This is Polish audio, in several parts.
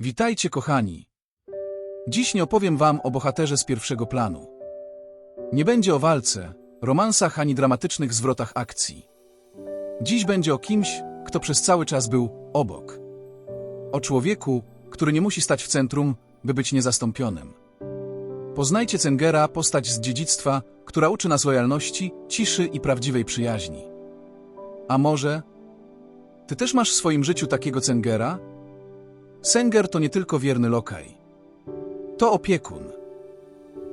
Witajcie, kochani. Dziś nie opowiem wam o bohaterze z pierwszego planu. Nie będzie o walce, romansach ani dramatycznych zwrotach akcji. Dziś będzie o kimś, kto przez cały czas był obok. O człowieku, który nie musi stać w centrum, by być niezastąpionym. Poznajcie Cengera, postać z dziedzictwa, która uczy nas lojalności, ciszy i prawdziwej przyjaźni. A może ty też masz w swoim życiu takiego Cengera? Senger to nie tylko wierny lokaj. To opiekun.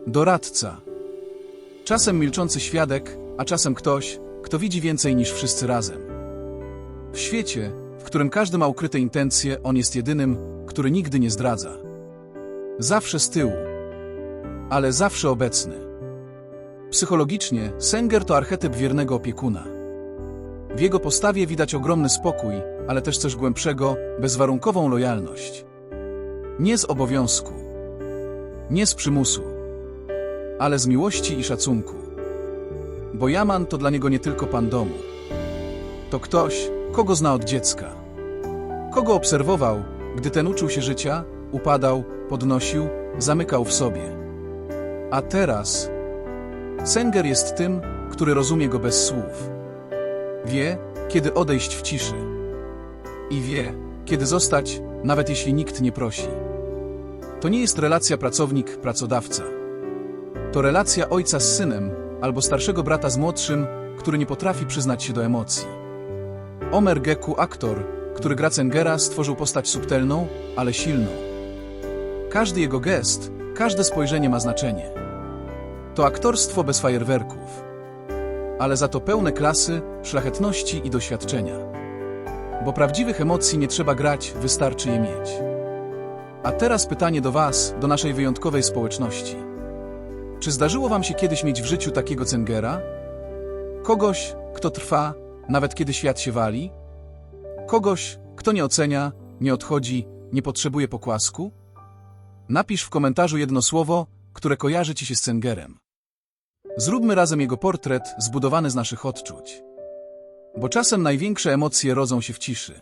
Doradca. Czasem milczący świadek, a czasem ktoś, kto widzi więcej niż wszyscy razem. W świecie, w którym każdy ma ukryte intencje, on jest jedynym, który nigdy nie zdradza. Zawsze z tyłu, ale zawsze obecny. Psychologicznie, Senger to archetyp wiernego opiekuna. W jego postawie widać ogromny spokój, ale też coś głębszego, bezwarunkową lojalność. Nie z obowiązku, nie z przymusu, ale z miłości i szacunku. Bo Jaman to dla niego nie tylko pan domu. To ktoś, kogo zna od dziecka. Kogo obserwował, gdy ten uczył się życia, upadał, podnosił, zamykał w sobie. A teraz Senger jest tym, który rozumie go bez słów. Wie, kiedy odejść w ciszy. I wie, kiedy zostać, nawet jeśli nikt nie prosi. To nie jest relacja pracownik-pracodawca. To relacja ojca z synem albo starszego brata z młodszym, który nie potrafi przyznać się do emocji. Omer Geku, aktor, który gra Cengera, stworzył postać subtelną, ale silną. Każdy jego gest, każde spojrzenie ma znaczenie. To aktorstwo bez fajerwerków, ale za to pełne klasy, szlachetności i doświadczenia. Bo prawdziwych emocji nie trzeba grać, wystarczy je mieć. A teraz pytanie do Was, do naszej wyjątkowej społeczności. Czy zdarzyło Wam się kiedyś mieć w życiu takiego cengera? Kogoś, kto trwa, nawet kiedy świat się wali? Kogoś, kto nie ocenia, nie odchodzi, nie potrzebuje pokłasku? Napisz w komentarzu jedno słowo, które kojarzy Ci się z cengerem. Zróbmy razem jego portret zbudowany z naszych odczuć. Bo czasem największe emocje rodzą się w ciszy.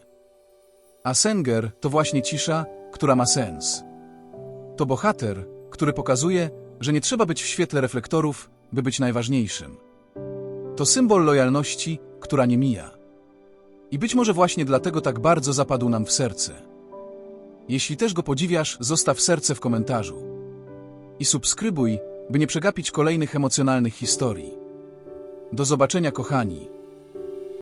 A Senger to właśnie cisza, która ma sens. To bohater, który pokazuje, że nie trzeba być w świetle reflektorów, by być najważniejszym. To symbol lojalności, która nie mija. I być może właśnie dlatego tak bardzo zapadł nam w serce. Jeśli też go podziwiasz, zostaw serce w komentarzu. I subskrybuj, by nie przegapić kolejnych emocjonalnych historii. Do zobaczenia, kochani.